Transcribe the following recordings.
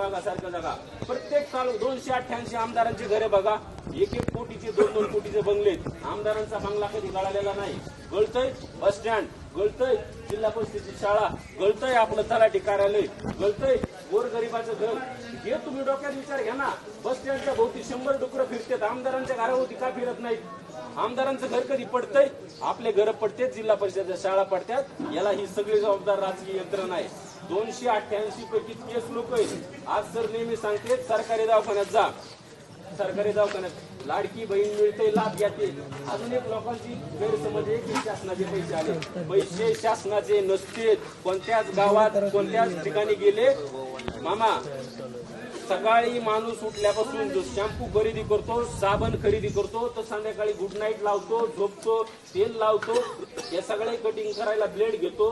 सुहागासारखं जागा. प्रत्येक तालुक दोनशे अठ्ठ्याऐंशी आमदारांची घरे बघा. एक एक कोटीचे दोन दोन कोटीचे बंगले आमदारांचा बंगला कधी गळालेला नाही. गळतय? Bus stand. गळतय. जिल्हा परिषदेची शाळा गळतय आपलं तलाठी कार्यालय. गळतय. गोरगरिबाचं घर. हे तुम्ही डोक्यात विचार घ्या ना. बस स्टँडच्या भोवती शंभर डुकरं फिरतात. आमदारांच्या घराभोवती का फिरत नाहीत? आमदारांचं घर कधी पडतंय? आपले घर पडतेच जिल्हा परिषदेच्या शाळा पडतात याला ही सगळी जबाबदार राजकीय यंत्रणा आहे. दोनशे अठ्ठ्याऐंशी पैकी तीस लोक आहेत. आज सर नेहमी सांगते सरकारी दवाखान्यात जा. सरकारी दवाखान्यात. लाडकी बहीण मिळते लाभ घ्याते अजून एक लोकांची गैरसमज आहे की शासनाचे पैसे आले. पैसे शासनाचे नसते कोणत्याच गावात कोणत्याच ठिकाणी गेले. मामा सकाळी माणूस उठल्यापासून जो शॅम्पू खरेदी करतो साबण खरेदी करतो तर संध्याकाळी गुड नाईट लावतो झोपतो तेल लावतो या सगळे कटिंग करायला ब्लेड घेतो.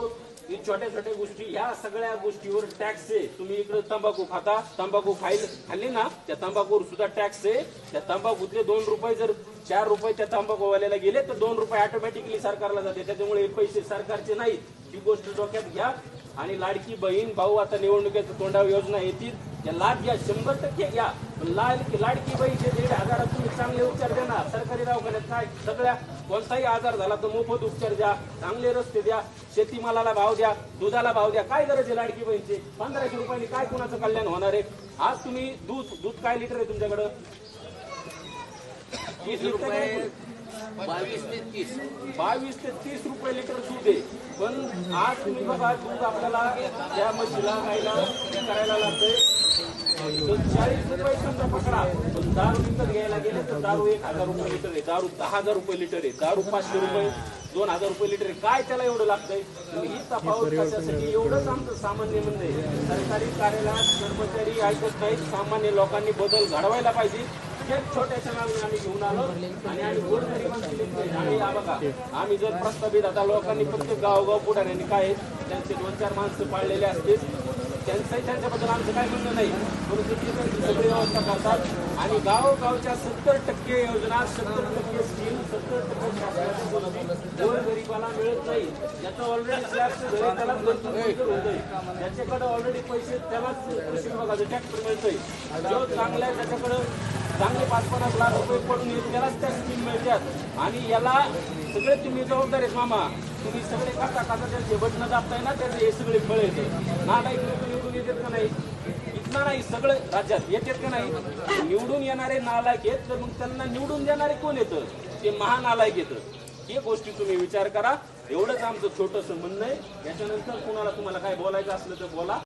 ही छोट्या छोट्या गोष्टी ह्या सगळ्या गोष्टीवर टॅक्स आहे. तुम्ही इकडे तंबाखू खाता तंबाखू खाईल खाल्ली ना त्या तंबाखूवर सुद्धा टॅक्स आहे. त्या तंबाखूतले दोन रुपये जर चार रुपये त्या तंबाखूवाल्याला गेले तर दोन रुपये ऑटोमॅटिकली सरकारला जाते. त्याच्यामुळे हे पैसे सरकारचे नाही ही गोष्ट डोक्यात घ्या. आणि लाडकी बहीण भाऊ आता निवडणुकीच्या तोंडावर योजना येतील. त्या लाभ घ्या. शंभर टक्के घ्या. पण लाडकी बहीणचे दीड हजारात तुम्ही चांगले उपचार देणार सरकारी दवाखान्यात काय सगळ्या कोणताही आजार झाला तर मोफत उपचार द्या चांगले रस्ते द्या शेतीमालाला भाव द्या दुधाला भाव द्या. काय गरज आहे लाडकी बहीणची? पंधराशे रुपयांनी काय कुणाचं कल्याण होणार आहे? आज तुम्ही दूध दूध काय लिटर आहे तुमच्याकडं? तीस रुपये. बावीस ते तीस. बावीस ते तीस रुपये लिटर दूध आहे. पण आज तुम्ही बघा दूध आपल्याला त्या म्हशीला गायला करायला लागतंय. चाळीस रुपये समजा पकडा पण दारू विकत घ्यायला गेले तर दारू एक हजार रुपये लिटर आहे दारू दहा हजार रुपये लिटर आहे दारू पाचशे रुपये दोन हजार रुपये लिटर आहे काय त्याला एवढं लागतंय ही तफावत कशासाठी एवढंच आमचं सामान्य म्हणणं आहे सरकारी कार्यालयात कर्मचारी ऐकत नाहीत सामान्य लोकांनी बदल घडवायला पाहिजे एक छोट्याशा आम्ही घेऊन आलो आणि आम्ही गोरगरिबांची आम्ही या बघा आम्ही जर प्रस्तावित आता लोकांनी प्रत्येक गावगाव पुढाऱ्यांनी काय त्यांचे दोन चार माणसं पाळलेले असतील त्यांचंही त्यांच्याबद्दल आमचं काय म्हणणं नाही. परंतु ते त्यांची सगळी व्यवस्था करतात. आणि गावोगावच्या सत्तर टक्के योजना सत्तर टक्के स्कीम सत्तर टक्के शासनाच्या गोष्टी मिळत नाही ज्याचं ऑलरेडी स्लॅबचं घर आहे त्यालाच होत ज्याच्याकडे ऑलरेडी पैसे त्यालाच कृषी विभागाचं ट्रॅक्टर मिळतंय. जो चांगला आहे त्याच्याकडं चांगले पाच पन्नास लाख रुपये पडून येईल त्यालाच त्या स्कीम मिळतात. आणि याला सगळे तुम्ही जबाबदार आहेत मामा. तुम्ही सगळे खाता काका त्याचे बटणं दाबताय ना त्याचे हे सगळे फळ येते. नालायक तुम्ही निवडून येतात का नाही? इथला नाही सगळं राज्यात येतात का नाही? निवडून येणारे नालायक आहेत तर मग त्यांना निवडून देणारे कोण येतं ते महानालायक येतं हे गोष्टी तुम्ही विचार करा. एवढंच आमचं छोटंसं म्हणणं आहे. याच्यानंतर कुणाला तुम्हाला काय बोलायचं असलं तर बोला.